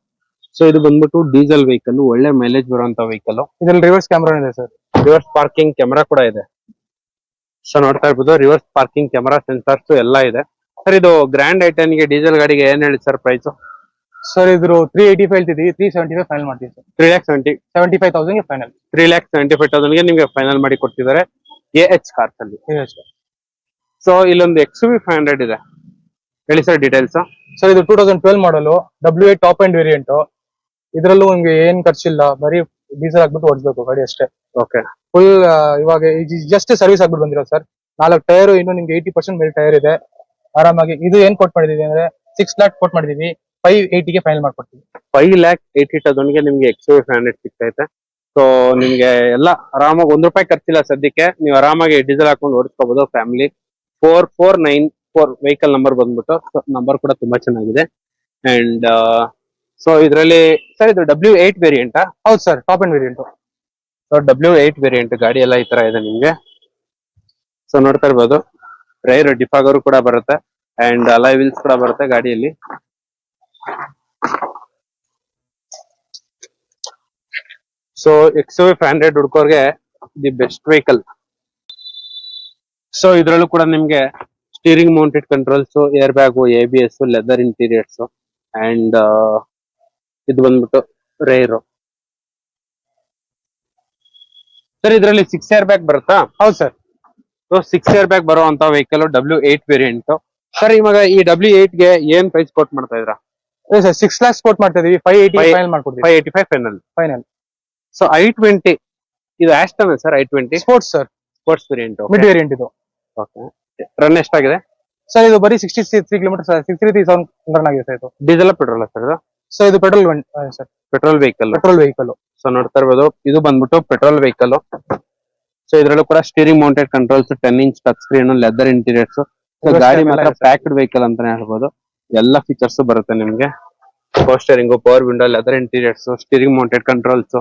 ಸೊ ಇದು ಬಂದ್ಬಿಟ್ಟು ಡೀಸೆಲ್ ವೆಹಿಕಲ್ ಒಳ್ಳೆ ಮೈಲೇಜ್ ಬರುವಂತ ವೆಹಿಕಲ್ ಇದ್ರಲ್ಲಿ ರಿವರ್ಸ್ ಕ್ಯಾಮ್ರಾ ಇದೆ ಸರ್. ರಿವರ್ಸ್ ಪಾರ್ಕಿಂಗ್ ಕ್ಯಾಮೆರಾ ಕೂಡ ಇದೆ. ಸೊ ನೋಡ್ತಾ ಇರ್ಬೋದು ರಿವರ್ಸ್ ಪಾರ್ಕಿಂಗ್ ಕ್ಯಾಮೆರಾ ಸೆನ್ಸರ್ಸ್ ಎಲ್ಲ ಇದೆ. ಸರ್ ಇದು ಗ್ರ್ಯಾಂಡ್ ಐಟನ್ಗೆ ಡೀಸೆಲ್ ಗಾಡಿಗೆ ಏನ್ ಹೇಳಿ ಸರ್ ಪ್ರೈಸ್ ಸರ್ ಇದ್ರು ತ್ರೀ ಏಯ್ಟಿ ಫೈವ್ ಹೇಳ್ತಿದ್ವಿ ತ್ರೀ ಸೆವೆಂಟಿ ಫೈವ್ ಫೈನಲ್ ಮಾಡ್ತೀವಿ sir three lakh seventy seventy five ತೌಸಂಡ್ಗೆ final three lakh seventy five ತೌಸಂಡ್ಗೆ ನಿಮಗೆ ಫೈನಲ್ ಮಾಡಿ ಕೊಡ್ತಿದ್ದಾರೆ. ಎ ಎಚ್ ಕಾರ್ಸ್ ಅಲ್ಲಿ. ಸೊ ಇಲ್ಲೊಂದು ಎಕ್ಸ್ ವಿ ಫೈವ್ ಹಂಡ್ರೆಡ್ ಇದೆ. ಹೇಳಿ ಸರ್ ಡೀಟೇಲ್ಸ್ ಸರ್ ಇದು two thousand twelve model W I top end variant ಇದರಲ್ಲೂ ನಿಮ್ಗೆ ಏನ್ ಖರ್ಚಿಲ್ಲ ಬರೀ ಡೀಸೆಲ್ ಹಾಕ್ಬಿಟ್ಟು ಓಡಿಸ್ಬೇಕು ಗಾಡಿ ಅಷ್ಟೇ. ಓಕೆ ಫುಲ್ ಇವಾಗ ಜಸ್ಟ್ ಸರ್ವಿಸ್ ಆಗ್ಬಿಟ್ಟು ಬಂದಿರೋ ಸರ್ ನಾಲ್ಕು ಟೈರ್ ಇನ್ನು ನಿಮ್ಗೆ ಏಯ್ಟಿ ಪರ್ಸೆಂಟ್ ಮೇಲೆ ಟೈರ್ ಇದೆ. ಆರಾಮಾಗಿ ಇದು ಏನ್ ಕೊಟ್ ಮಾಡಿದೀವಿ ಅಂದ್ರೆ ಸಿಕ್ಸ್ ಲ್ಯಾಕ್ ಕೊಟ್ ಮಾಡಿದೀವಿ ಫೈವ್ ಏಯ್ಟಿಗೆ ಫೈನಲ್ ಮಾಡ್ಕೊಡ್ತೀವಿ. ಫೈವ್ ಲ್ಯಾಕ್ ಏಯ್ಟಿ ಅದೊಂದಿಗೆ ಗೆ ನಿಮ್ಗೆ ಎಕ್ಸ್ ವಿ ಫೈವ್ ಹಂಡ್ರೆಡ್ ಸಿಗ್ತೈತೆ. ಸೊ ನಿಮ್ಗೆ ಎಲ್ಲ ಆರಾಮಾಗಿ ಒಂದ್ ರೂಪಾಯಿ ಖರ್ಚಿಲ್ಲ ಸದ್ಯಕ್ಕೆ. ನೀವು ಆರಾಮಾಗಿ ಡೀಸೆಲ್ ಹಾಕೊಂಡು ಓಡಿಸ್ಕೋಬಹುದು family four four nine four vehicle number ಬಂದ್ಬಿಟ್ಟು ನಂಬರ್ ಕೂಡ ತುಂಬಾ ಚೆನ್ನಾಗಿದೆ. ಅಂಡ್ ಸೊ ಇದರಲ್ಲಿ ಸರ್ ಇದು ಡಬ್ಲ್ಯೂ ಏಟ್ ವೇರಿಯಂಟ್ ಹೌದು sir top end variant so W eight variant ಗಾಡಿ ಎಲ್ಲ ಈ ತರ ಇದೆ ನಿಮ್ಗೆ. ಸೊ ನೋಡ್ತಾ ಇರ್ಬೋದು. ರೈರ್ ಡಿಫಾಗರು ಕೂಡ ಬರುತ್ತೆ. ಅಂಡ್ ಅಲೈ ವೀಲ್ಸ್ ಕೂಡ ಬರುತ್ತೆ ಗಾಡಿಯಲ್ಲಿ. ಸೊ ಎಕ್ಸ್ ಫೈವ್ ಹಂಡ್ರೆಡ್ ಹುಡ್ಕೋರ್ಗೆ ದಿ ಬೆಸ್ಟ್ ವೆಹಿಕಲ್ ಸೊ ಇದ್ರಲ್ಲೂ ಕೂಡ ನಿಮ್ಗೆ steering mounted controls air bag A B S leather interiors and ಇದು ಬಂದ್ಬಿಟ್ಟು ರೇರು ಸರ್ ಇದರಲ್ಲಿ ಸಿಕ್ಸ್ ಇಯರ್ ಬ್ಯಾಗ್ ಬರುತ್ತಾ? ಹೌದು sir so six air bag ಬರುವಂತ vehicle W eight variant sir ಇವಾಗ ಈ ಡಬ್ಲ್ಯೂ ಏಟ್ಗೆ ಏನ್ ಪ್ರೈಸ್ ಕೋಟ್ ಮಾಡ್ತಾ ಇದ್ರ ಸರ್ ಸಿಕ್ಸ್ ಲ್ಯಾಕ್ಸ್ ಕೋಟ್ ಮಾಡ್ತಾ ಇದೀವಿ. ಫೈವ್ ಏಯ್ಟಿ ಫೈನಲ್ ಮಾಡ್ಕೊಡ್ತೀವಿ. Five eighty five final final so I twenty ಇದು Asta sir I twenty sports sir sports variant mid variant ಇದು. ರನ್ ಎಷ್ಟಾಗಿದೆ ಸರ್ ಇದು ಬರೀ sixty three kilometre sixty three seven run ಆಗಿದೆ sir ಇದು. Diesel petrol sir ಇದು? So ಇದು petrol sir petrol vehicle petrol vehicle so ನೋಡ್ತಾ ಇರ್ಬೋದು ಇದು ಬಂದ್ಬಿಟ್ಟು ಪೆಟ್ರೋಲ್ ವೆಹಿಕಲ್ ಸೊ ಇದ್ರಲ್ಲೂ ಕೂಡ steering mounted controls ten inch touch screen leather interiors ಗಾಡಿ ಮಾತ್ರ. ಪ್ಯಾಕ್ಡ್ ವೆಹಿಕಲ್ ಅಂತಾನೆ ಹೇಳ್ಬೋದು. ಎಲ್ಲ ಫೀಚರ್ಸ್ ಬರುತ್ತೆ ನಿಮ್ಗೆ. Power steering power window leather interiors steering mounted controls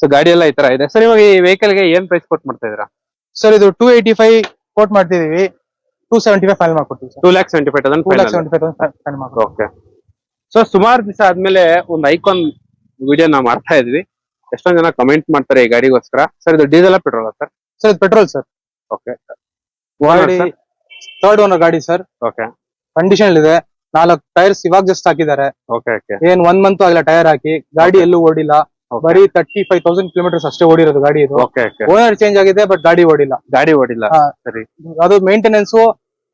so ಗಾಡಿ ಎಲ್ಲ ಈ ತರ ಇದೆ. ಸರ್ ಇವಾಗ ಈ ವೆಹಿಕಲ್ಗೆ ಏನ್ ಪ್ರೈಸ್ ಕೊಟ್ಟು ಮಾಡ್ತಾ ಇದ್ದೀರಾ? ಸರ್ ಇದು ಟೂ ಏಯ್ಟಿ ಫೈವ್ ಕೋಟ್ ಮಾಡ್ತಿದೀವಿ. ಟೂ ಸೆವೆಂಟಿ ಫೈವ್ ಫೈನಲ್ ಮಾಡ್ಕೊಡ್ತೀವಿ two lakh seventy five two lakh seventy five thousand final ಮಾಡ್ಕೊಡ್ತೀವಿ. ಓಕೆ ಸೊ ಸುಮಾರು ದಿವಸ ಆದ್ಮೇಲೆ ಒಂದು ಐಕಾನ್ ವಿಡಿಯೋ ನಾವು ಮಾಡ್ತಾ ಇದ್ವಿ. ಎಷ್ಟೊಂದ್ ಜನ ಕಮೆಂಟ್ ಮಾಡ್ತಾರೆ ಈ ಗಾಡಿಗೋಸ್ಕರ. ಸರ್ ಇದು ಡೀಸೆಲ್ ಪೆಟ್ರೋಲ್ ಸರ್ ಸರ್ ಇದು ಪೆಟ್ರೋಲ್ ಸರ್ ಓಕೆ ಗಾಡಿ ಥರ್ಡ್ ಓನರ್ ಗಾಡಿ ಸರ್ ಓಕೆ ಕಂಡೀಷನ್ ಇದೆ. ನಾಲ್ಕು ಟೈರ್ಸ್ ಇವಾಗ ಜಸ್ಟ್ ಹಾಕಿದ್ದಾರೆ. ಓಕೆ ಓಕೆ ಏನ್ ಒನ್ ಮಂತ್ ಆಗಿಲ್ಲ ಟೈರ್ ಹಾಕಿ. ಗಾಡಿ ಎಲ್ಲೂ ಓಡಿಲ್ಲ. ಬರೀ ತರ್ಟಿ ಫೈವ್ ತೌಸಂಡ್ ಕಿಲೋಮೀಟರ್ಸ್ ಅಷ್ಟೇ ಓಡಿರೋದು ಗಾಡಿ ಇದು. ಓಕೆ ಓನರ್ ಚೇಂಜ್ ಆಗಿದೆ ಬಟ್ ಗಾಡಿ ಓಡಿಲ್ಲ. ಗಾಡಿ ಓಡಿಲ್ಲ. ಹಾ. ಸರಿ. ಅದು ಮೇಂಟೆನೆನ್ಸ್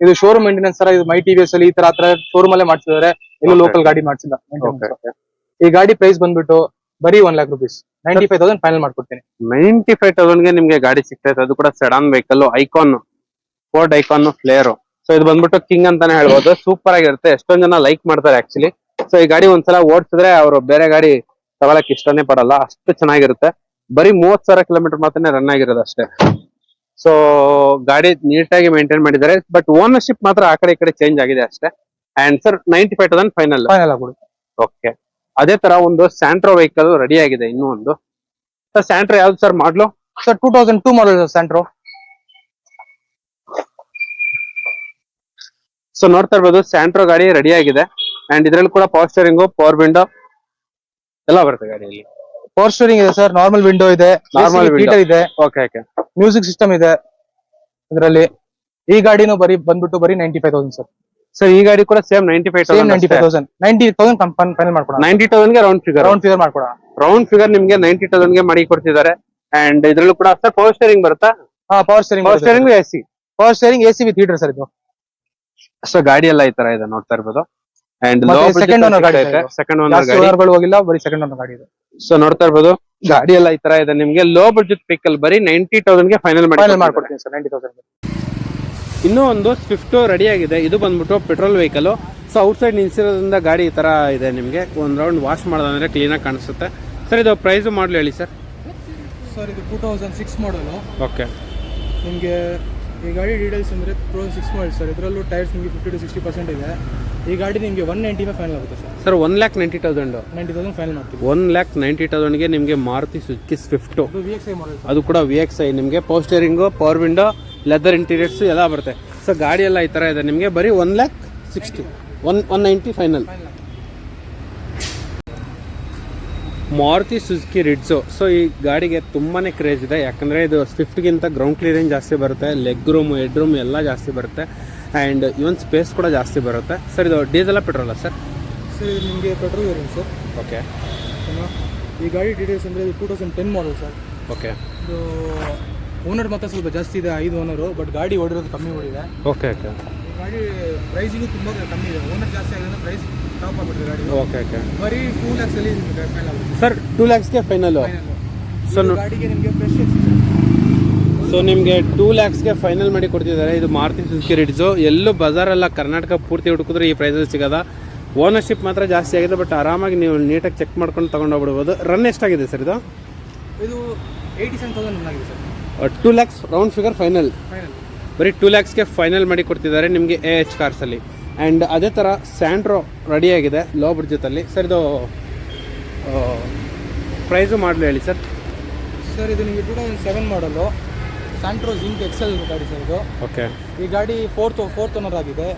ಇದು ಶೋರೂಮ್ ಮೇಂಟೆನೆನ್ಸ್ ತರ ಇದು ಮೈ ಟಿವಿಎಸ್ ಅಲ್ಲಿ ಈ ತರ ಆತರ ಶೋರೂಮ್ ಅಲ್ಲೇ ಮಾಡ್ಸಿದ್ದಾರೆ. ಎಲ್ಲೂ Okay. ಲೋಕಲ್ ಗಾಡಿ ಮಾಡ್ಸಿಲ್ಲ ಓಕೆ ಈ ಗಾಡಿ ಪ್ರೈಸ್ ಬಂದ್ಬಿಟ್ಟು ಬರೀ one lakh rupees ninety five thousand final ಮಾಡ್ಕೊಡ್ತೀನಿ. ನೈಂಟಿ ಫೈವ್ ತೌಸಂಡ್ಗೆ ನಿಮ್ಗೆ ಗಾಡಿ ಸಿಗ್ತೈತೆ ಅದು ಕೂಡ sedan vehicle Ikon Ford Ikon Flair so ಇದು ಬಂದ್ಬಿಟ್ಟು ಕಿಂಗ್ ಅಂತಾನೆ ಹೇಳ್ಬೋದು. ಸೂಪರ್ ಆಗಿರುತ್ತೆ. ಎಷ್ಟೊಂದ್ ಜನ ಲೈಕ್ ಮಾಡ್ತಾರೆ ಆಕ್ಚುಲಿ ಸೊ ಈ ಗಾಡಿ ಒಂದ್ಸಲ ಓಡಿಸಿದ್ರೆ ಅವರು ಬೇರೆ ಗಾಡಿ ತಗೊಳಕ್ ಇಷ್ಟನೇ ಪಡಲ್ಲ. ಅಷ್ಟು ಚೆನ್ನಾಗಿರುತ್ತೆ. ಬರೀ ಮೂವತ್ ಸಾವಿರ ಕಿಲೋಮೀಟರ್ ಮಾತ್ರ ರನ್ ಆಗಿರೋದು ಅಷ್ಟೇ. ಸೊ ಗಾಡಿ ನೀಟಾಗಿ ಮೇಂಟೈನ್ ಮಾಡಿದ್ದಾರೆ. ಬಟ್ ಓನರ್ಶಿಪ್ ಮಾತ್ರ ಆ ಕಡೆ ಈ ಕಡೆ ಚೇಂಜ್ ಆಗಿದೆ ಅಷ್ಟೇ. And sir ninety five thousand final final okay ಅದೇ ತರ ಒಂದು ಸ್ಯಾಂಟ್ರೋ ವೆಹಿಕಲ್ ರೆಡಿ ಆಗಿದೆ ಇನ್ನೂ ಒಂದು. ಸರ್ ಸ್ಯಾಂಟ್ರೋ ಯಾವ್ದು sir model sir two thousand two model Santro so ನೋಡ್ತಾ ಇರ್ಬೋದು ಸ್ಯಾಂಟ್ರೋ ಗಾಡಿ ರೆಡಿ ಆಗಿದೆ. ಅಂಡ್ ಇದ್ರಲ್ಲಿ ಕೂಡ ಪವರ್ ಸ್ಟೇರಿಂಗು ಪವರ್ ವಿಂಡೋ ಎಲ್ಲ ಬರುತ್ತೆ ಗಾಡಿಯಲ್ಲಿ. ಪವರ್ ಸ್ಟೋರಿಂಗ್ ಇದೆ ಸರ್ ನಾರ್ಮಲ್ ವಿಂಡೋ ಇದೆ Normal window. ಹೀಟರ್ ಇದೆ. ಓಕೆ ಓಕೆ ಮ್ಯೂಸಿಕ್ ಸಿಸ್ಟಮ್ ಇದೆ ಇದರಲ್ಲಿ ಈ ಗಾಡಿನೂ ಬರೀ ಬಂದ್ಬಿಟ್ಟು ಬರೀ ninety five thousand sir sir ಈ ಗಾಡಿ ಕೂಡ same ninety five same ninety five thousand ninety thousand final ಮಾಡ್ಕೊಡೋಣ. ನೈಂಟಿ ತೌಸಂಡ್ಗೆ ರೌಂಡ್ ಫಿಗರ್ ರೌಂಡ್ ಫಿಗರ್ ಮಾಡ್ಕೊಡೋಣ. ರೌಂಡ್ ಫಿಗರ್ ನಿಮ್ಗೆ ನೈಂಟಿ ತೌಸಂಡ್ಗೆ ಮಾಡಿ ಕೊಡ್ತಿದ್ದಾರೆ. ಅಂಡ್ ಇದ್ರಲ್ಲೂ ಕೂಡ ಸರ್ ಪವರ್ ಸ್ಟೇರಿಂಗ್ ಬರುತ್ತಾ? ಹಾ power steering power steering A C power steering A C with heater sir ಇದು. ಸೊ ಗಾಡಿ ಎಲ್ಲ ಈ ತರ ಇದೆ ನೋಡ್ತಾ ಇರ್ಬೋದು. ಅಂಡ್ ಸೆಕೆಂಡ್ second owner ಗಾಡಿ ಸೆಕೆಂಡ್. ಓನರ್ ಗಾಡಿ. ಓನರ್ಗಳು ಹೋಗಿಲ್ಲ ಬರೀ ಸೆಕೆಂಡ್ ಓನರ್ ಗಾಡಿ ಇದೆ. ಸೊ ನೋಡ್ತಾ ಇರ್ಬೋದು. ಗಾಡಿ ಎಲ್ಲ ಈ ತರ ಇದೆ. ನಿಮ್ಗೆ ಲೋ ಬಜೆಟ್ ವೆಹಿಕಲ್ ಬರೀ ನೈಂಟಿ ತೌಸಂಡ್ಗೆ ಫೈನಲ್ ಮಾಡಿ ಫೈನಲ್ ಮಾಡ್ಕೊಡ್ತೀನಿ ಸರ್ ನೈಂಟಿ ತೌಸಂಡ್ ಇನ್ನೂ ಒಂದು ಸ್ವಿಫ್ಟ್ ರೆಡಿ ಆಗಿದೆ. ಇದು ಬಂದ್ಬಿಟ್ಟು ಪೆಟ್ರೋಲ್ ವೆಹಿಕಲ್ ಸೊ ಔಟ್ಸೈಡ್ ನಿಲ್ಸಿರೋದ್ರಿಂದ ಗಾಡಿ ಈ ತರ ಇದೆ ನಿಮಗೆ. ಒಂದು ರೌಂಡ್ ವಾಶ್ ಮಾಡೋದಂದ್ರೆ ಕ್ಲೀನಾಗಿ ಕಾಣಿಸುತ್ತೆ. ಸರ್ ಇದು ಪ್ರೈಸ್ ಮಾಡಲು ಹೇಳಿ ಸರ್ ಸರ್ ಇದು two thousand six model okay ನಿಮಗೆ ಈ ಗಾಡಿ ಡೀಟೇಲ್ಸ್ ಅಂದರೆ ಪ್ರೋ ಸಿಕ್ಸ್ ಮಾಡಲ್ ಸರ್ ಇದರಲ್ಲೂ ಟೈರ್ಸ್ ನಿಮಗೆ ಫಿಫ್ಟಿ ಟು ಸಿಕ್ಸ್ಟಿ ಪರ್ಸೆಂಟ್ ಇದೆ. ಈ ಗಾಡಿ ನಿಮಗೆ ಒನ್ ನೈಂಟಿ ಫೈವ್ ಫೈನಲ್ ಆಗುತ್ತೆ sir sir one lakh ninety thousand ninety thousand final ಮಾಡ್ತೀವಿ. ಒನ್ ಲ್ಯಾಕ್ ನೈಂಟಿ ತೌಸಂಡ್ಗೆ ನಿಮಗೆ Maruti Suzuki Swift V X I model ಅದು ಕೂಡ ವಿ ಎಕ್ಸ್ ಐ ನಿಮಗೆ. Power steering power window leather interiors ಎಲ್ಲ ಬರುತ್ತೆ. Sir ಗಾಡಿ ಎಲ್ಲ ಈ ಥರ ಇದೆ. ನಿಮಗೆ ಬರೀ one lakh sixty one one ninety final Maruti Suzuki Ritz. So ಈ ಗಾಡಿಗೆ ತುಂಬಾ ಕ್ರೇಜ್ ಇದೆ. ಯಾಕಂದರೆ ಇದು ಸ್ವಿಫ್ಟ್ಗಿಂತ ಗ್ರೌಂಡ್ ಕ್ಲಿಯರೆನ್ಸ್ ಜಾಸ್ತಿ ಬರುತ್ತೆ ಲೆಗ್ ರೂಮ್ ಹೆಡ್ ರೂಮ್ ಎಲ್ಲ ಜಾಸ್ತಿ ಬರುತ್ತೆ ಆ್ಯಂಡ್ ಇವನ್ ಸ್ಪೇಸ್ ಕೂಡ ಜಾಸ್ತಿ ಬರುತ್ತೆ. ಸರ್ ಇದು ಡೀಸೆಲ್ಲ ಪೆಟ್ರೋಲ ಸರ್ ಸರ್ ಇದು ನಿಮಗೆ ಪೆಟ್ರೋಲ್ ವೇರಿಯಂಟ್ ಸರ್ ಓಕೆ ಈ ಗಾಡಿ ಡೀಟೇಲ್ಸ್ ಅಂದರೆ ಇದು two thousand ten model sir okay ಇದು ಓನರ್ ಮಾತ್ರ ಸ್ವಲ್ಪ ಜಾಸ್ತಿ ಇದೆ ಐದು ಓನರು ಬಟ್ ಗಾಡಿ ಓಡಿರೋದು ಕಮ್ಮಿ ಓಡಿದೆ. ಓಕೆ ಓಕೆ ಗಾಡಿ ಪ್ರೈಸಿಗೂ ತುಂಬ ಕಮ್ಮಿ ಇದೆ. ಓನರ್ ಜಾಸ್ತಿ ಆಗಿದೆ ಪ್ರೈಸ್ ಟಾಪ್ ಆಗ್ಬಿಟ್ಟಿದೆ ಗಾಡಿ. ಓಕೆ ಓಕೆ ಬರೀ ಟೂ ಲ್ಯಾಕ್ಸಲ್ಲಿ ಫೈನಲ್ ಆಗುತ್ತೆ. ಸರ್ ಟೂ ಲ್ಯಾಕ್ಸ್ಗೆ ಫೈನಲು ಸೊ ಗಾಡಿಗೆ ನಿಮಗೆ ಫ್ರೆಶ್ ಸೊ ನಿಮಗೆ ಟೂ ಲ್ಯಾಕ್ಸ್ಗೆ ಫೈನಲ್ ಮಾಡಿ ಕೊಡ್ತಿದ್ದಾರೆ. ಇದು ಮಾರುತಿ ಸುಜುಕಿ ರಿಡ್ಸು ಎಲ್ಲೂ ಬಜಾರಲ್ಲ ಕರ್ನಾಟಕ ಪೂರ್ತಿ ಹುಡುಕಿದ್ರೆ ಈ ಪ್ರೈಸಲ್ಲಿ ಸಿಗೋದ? ಓನರ್ಶಿಪ್ ಮಾತ್ರ ಜಾಸ್ತಿ ಆಗಿದೆ ಬಟ್ ಆರಾಮಾಗಿ ನೀವು ನೀಟಾಗಿ ಚೆಕ್ ಮಾಡ್ಕೊಂಡು ತೊಗೊಂಡೋಗ್ಬಿಡ್ಬೋದು ರನ್ ಎಷ್ಟಾಗಿದೆ ಸರ್ ಇದು? ಇದು ಏಯ್ಟಿ ಸೆವೆನ್ ತೌಸಂಡ್ ಆಗಿದೆ sir two lakhs round figure final final ಬರೀ ಟೂ ಲ್ಯಾಕ್ಸ್ಗೆ ಫೈನಲ್ ಮಾಡಿ ಕೊಡ್ತಿದ್ದಾರೆ ನಿಮಗೆ ಎ ಎಚ್ ಕಾರ್ಸಲ್ಲಿ ಆ್ಯಂಡ್ ಅದೇ ಥರ ಸ್ಯಾಂಡ್ರೋ ರೆಡಿಯಾಗಿದೆ ಲೋ ಬಡ್ಜೆಟಲ್ಲಿ ಸರ್ ಇದು ಪ್ರೈಸು ಮಾಡಲು ಹೇಳಿ ಸರ್ ಸರ್ ಇದು ನಿಮಗೆ two thousand seven model Santro Xing excel ಗಾಡಿ ಸರ್ ಇದು. ಓಕೆ ಈ ಗಾಡಿ ಫೋರ್ತ್ ಫೋರ್ತ್ ಓನರ್ ಆಗಿದೆ.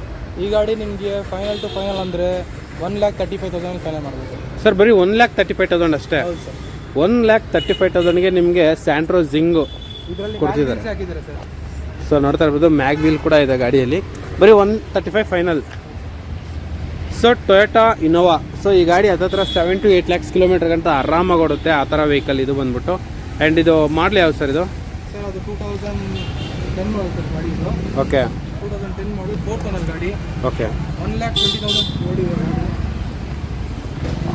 ಈ ಗಾಡಿ ನಿಮಗೆ ಫೈನಲ್ ಟು ಫೈನಲ್ ಅಂದರೆ one lakh thirty five thousand final ಮಾಡ್ಬೋದು ಸರ್ ಬರೀ one lakh thirty five thousand ಅಷ್ಟೇ. ಹೌದು sir one lakh thirty five ತೌಸಂಡ್ಗೆ ನಿಮಗೆ ಸ್ಯಾಂಟ್ರೋ ಜಿಂಗು ಇದರಲ್ಲಿ ಕೊಡ್ತಿದ್ದಾರೆ. ಹಾಕಿದ್ದಾರೆ ಸರ್ ಸೊ ನೋಡ್ತಾ ಇರ್ಬೋದು ಮ್ಯಾಗ್ ವೀಲ್ ಕೂಡ ಇದೆ ಗಾಡಿಯಲ್ಲಿ. ಬರೀ one thirty five final so Toyota Innova so ಈ ಗಾಡಿ ಹತ್ತತ್ರ seven to eight lakhs kilometre ಗಂಟ ಆರಾಮಾಗಿ ಓಡುತ್ತೆ ಆ ಥರ ವೆಹಿಕಲ್ ಇದು ಬಂದ್ಬಿಟ್ಟು. ಆ್ಯಂಡ್ ಇದು ಮಾಡಲಿ ಯಾವ್ದು ಸರ್ ಇದು? ಓಕೆ ಓಕೆ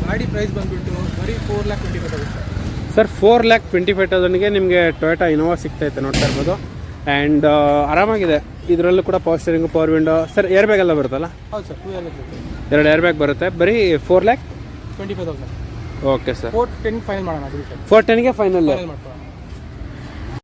ಗಾಡಿ. ಪ್ರೈಸ್ ಬಂದುಬಿಟ್ಟು ಬರೀ four lakh twenty five thousand sir sir four lakh twenty five ತೌಸಂಡ್ಗೆ ನಿಮಗೆ ಟೊಯೋಟಾ ಇನೋವಾ ಸಿಗ್ತೈತೆ ನೋಡ್ತಾ ಇರ್ಬೋದು. ಆ್ಯಂಡ್ ಆರಾಮಾಗಿದೆ. ಇದರಲ್ಲೂ ಕೂಡ power steering power window sir air bag ಎಲ್ಲ ಬರುತ್ತಲ್ಲ? ಹೌದು ಸರ್ ಟೂ ಇಯರ್ ಎರಡು ಏರ್ ಬ್ಯಾಗ್ ಬರುತ್ತೆ. ಬರೀ four lakh twenty five thousand okay sir. Four ten final ಮಾಡೋಣ ಫೋರ್ ಟೆನ್ಗೆ ಫೈನಲ್